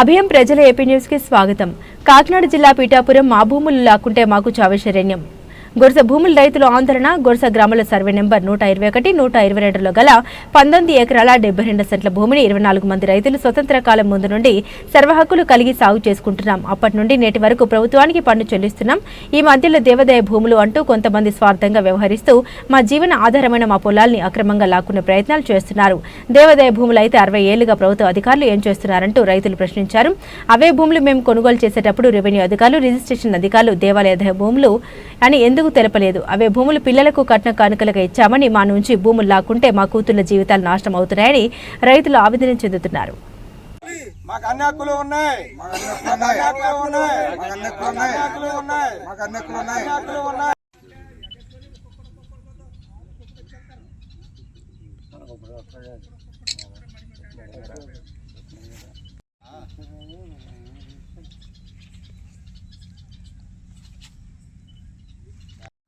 అభయం ప్రజల ఏపీ న్యూస్కి స్వాగతం. కాకినాడ జిల్లా పీఠాపురం మా భూములు లాక్కుంటే మాకు చావశరణ్యం గొరస భూముల రైతుల ఆందోళన గొరస గ్రామాల సర్వే నెంబర్ నూట ఇరవై ఒకటి నూట ఇరవై రెండులో గల పంతొమ్మిది ఎకరాల డెబ్బై రెండు సెంట్ల భూమిని ఇరవై నాలుగు మంది రైతులు స్వతంత్ర కాలం ముందు నుండి సర్వహక్కులు కలిగి సాగు చేసుకుంటున్నాం. అప్పటి నుండి నేటి వరకు ప్రభుత్వానికి పన్ను చెల్లిస్తున్నాం. ఈ మధ్యలో దేవదయ భూములు అంటూ కొంతమంది స్వార్థంగా వ్యవహరిస్తూ మా జీవన ఆధారమైన మా పొలాల్ని అక్రమంగా లాక్కునే ప్రయత్నాలు చేస్తున్నారు. దేవదయ భూములు అయితే అరవై ఏళ్ళుగా ప్రభుత్వ అధికారులు ఏం చేస్తున్నారంటూ రైతులు ప్రశ్నించారు. అవే భూములు మేము కొనుగోలు చేసేటప్పుడు రెవెన్యూ అధికారులు రిజిస్ట్రేషన్ అధికారులు దేవాలయ భూములు అని ఎందుకు తెలపలేదు? అవే భూములు పిల్లలకు కట్న కానుకలుగా ఇచ్చామని మా నుంచి భూములు లాక్కుంటే మా కూతుళ్ళ జీవితాలు నాశనం అవుతున్నాయని రైతులు ఆవేదన చెందుతున్నారు. మాకు అన్ని హక్కులు ఉన్నాయి. ఉన్నాయి మాకు అన్ని హక్కులు ఉన్నాయి మాకు అన్ని హక్కులు ఉన్నాయి మాకు అన్ని హక్కులు ఉన్నాయి మాకు అన్ని హక్కులు ఉన్నాయి అన్ని హక్కులు ఉన్నాయి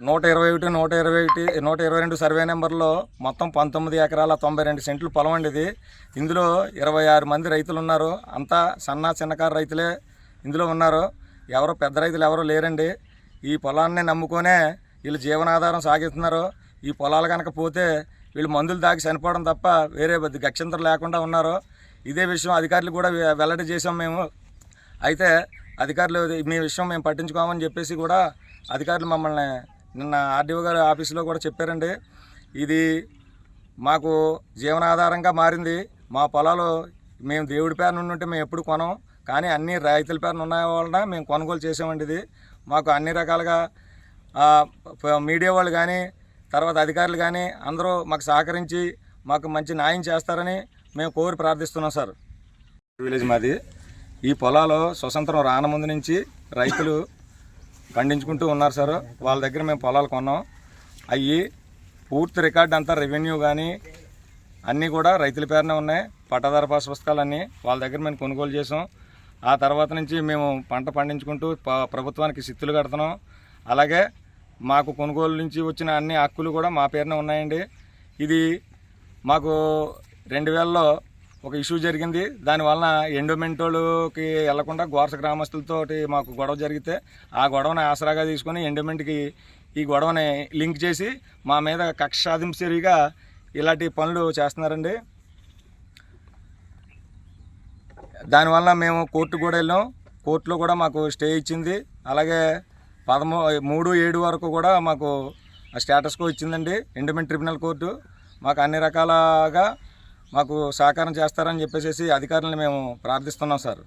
నూట ఇరవై ఒకటి నూట ఇరవై ఒకటి నూట ఇరవై రెండు సర్వే నెంబర్లో మొత్తం పంతొమ్మిది ఎకరాల తొంభై రెండు సెంట్లు పొలం అండి ఇది. ఇందులో ఇరవై ఆరు మంది రైతులు ఉన్నారు. అంతా సన్న చిన్నకారు రైతులే ఇందులో ఉన్నారు. ఎవరో పెద్ద రైతులు ఎవరో లేరండి. ఈ పొలాన్ని నమ్ముకొనే వీళ్ళు జీవనాధారం సాగిస్తున్నారు. ఈ పొలాలు కనుక పోతే వీళ్ళు మందులు దాకి చనిపోవడం తప్ప వేరే గక్షంతరం లేకుండా ఉన్నారు. ఇదే విషయం అధికారులు కూడా వెల్లడి చేసాం మేము. అయితే అధికారులు మీ విషయం మేము పట్టించుకోమని చెప్పేసి కూడా అధికారులు మమ్మల్ని నిన్న ఆర్డీఓ గారి ఆఫీసులో కూడా చెప్పారండి. ఇది మాకు జీవనాధారంగా మారింది. మా పొలాలు మేము దేవుడి పేరు ఉంటే మేము ఎప్పుడు కొనం. కానీ అన్ని రైతుల పేరు ఉన్న వలన మేము కొనుగోలు చేసామండి ఇది. మాకు అన్ని రకాలుగా మీడియా వాళ్ళు కానీ తర్వాత అధికారులు కానీ అందరూ మాకు సహకరించి మాకు మంచి న్యాయం చేస్తారని మేము కోరి ప్రార్థిస్తున్నాం సార్. విలేజ్ మాది. ఈ పొలాలు స్వతంత్రం రానముందు నుంచి రైతులు పండించుకుంటూ ఉన్నారు సార్. వాళ్ళ దగ్గర మేము పొలాలు కొన్నాం. అవి పూర్తి రికార్డ్ అంతా రెవెన్యూ కానీ అన్నీ కూడా రైతుల పేరునే ఉన్నాయి. పట్టాదార పాస్ పుస్తకాలన్నీ వాళ్ళ దగ్గర మేము కొనుగోలు చేసాం. ఆ తర్వాత నుంచి మేము పంట పండించుకుంటూ ప్రభుత్వానికి సిత్తులు కడుతున్నాం. అలాగే మాకు కొనుగోలు నుంచి వచ్చిన అన్ని హక్కులు కూడా మా పేరునే ఉన్నాయండి. ఇది మాకు రెండు వేలలో ఒక ఇష్యూ జరిగింది. దానివలన ఎండోమెంటోళ్ళకి వెళ్ళకుండా గోర్స గ్రామస్తులతోటి మాకు గొడవ జరిగితే ఆ గొడవని ఆసరాగా తీసుకొని ఎండోమెంట్కి ఈ గొడవని లింక్ చేసి మా మీద కక్ష సాధించరిగా ఇలాంటి పనులు చేస్తున్నారండి. దానివల్ల మేము కోర్టు కూడా వెళ్ళాం. కోర్టులో కూడా మాకు స్టే ఇచ్చింది. అలాగే పదమూ మూడు ఏడు వరకు కూడా మాకు స్టేటస్కో ఇచ్చిందండి ఎండోమెంట్ ట్రిబ్యునల్ కోర్టు. మాకు అన్ని రకాలుగా మాకు సహకారం చేస్తారని చెప్పేసి అధికారులను మేము ప్రార్థిస్తున్నాం సార్.